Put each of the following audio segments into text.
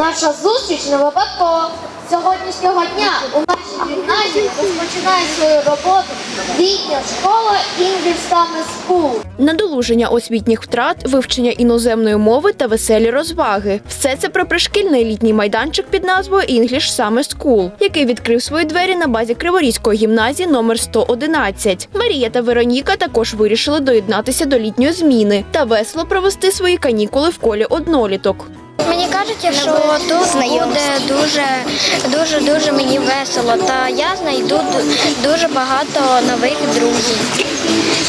Наша зустріч не випадкова. Сьогоднішнього дня у нашій гімназії розпочинає свою роботу літня школа Summer School. Надолуження освітніх втрат, вивчення іноземної мови та веселі розваги. Все це про пришкільний літній майданчик під назвою English Summer School, який відкрив свої двері на базі Криворізької гімназії номер 111. Марія та Вероніка також вирішили доєднатися до літньої зміни та весело провести свої канікули в колі одноліток. Мені кажуть, що тут буде дуже, дуже, дуже мені весело. Та я знайду дуже багато нових друзів.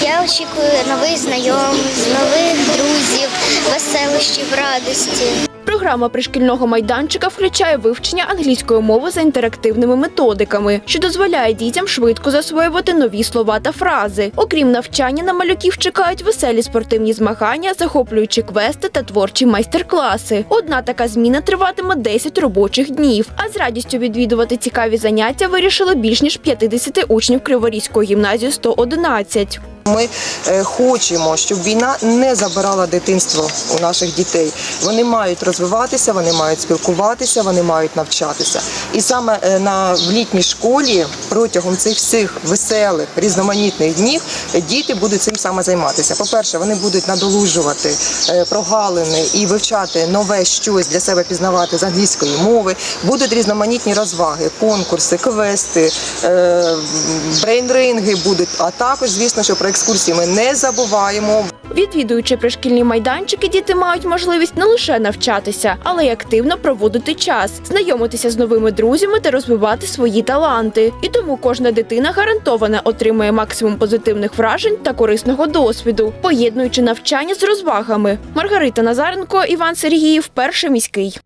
Я очікую нових знайомих, нових друзів, веселощів, радості. Програма пришкільного майданчика включає вивчення англійської мови за інтерактивними методиками, що дозволяє дітям швидко засвоювати нові слова та фрази. Окрім навчання, на малюків чекають веселі спортивні змагання, захоплюючі квести та творчі майстер-класи. Одна така зміна триватиме 10 робочих днів. А з радістю відвідувати цікаві заняття вирішили більш ніж 50 учнів Криворізької гімназії 111. Ми е, хочемо, щоб війна не забирала дитинство у наших дітей. Вони мають розвиватися, вони мають спілкуватися, вони мають навчатися. І саме е, на в літній школі протягом цих всіх веселих різноманітних днів е, діти будуть цим саме займатися. По-перше, вони будуть надолужувати е, прогалини і вивчати нове щось для себе пізнавати з англійської мови. Будуть різноманітні розваги, конкурси, квести, брейнринги будуть. А також, звісно, що про екскурсії ми не забуваємо. Відвідуючи пришкільні майданчики, діти мають можливість не лише навчатися, але й активно проводити час, знайомитися з новими друзями та розвивати свої таланти. І тому кожна дитина гарантовано отримує максимум позитивних вражень та корисного досвіду, поєднуючи навчання з розвагами. Маргарита Назаренко, Іван Сергіїв, перший міський.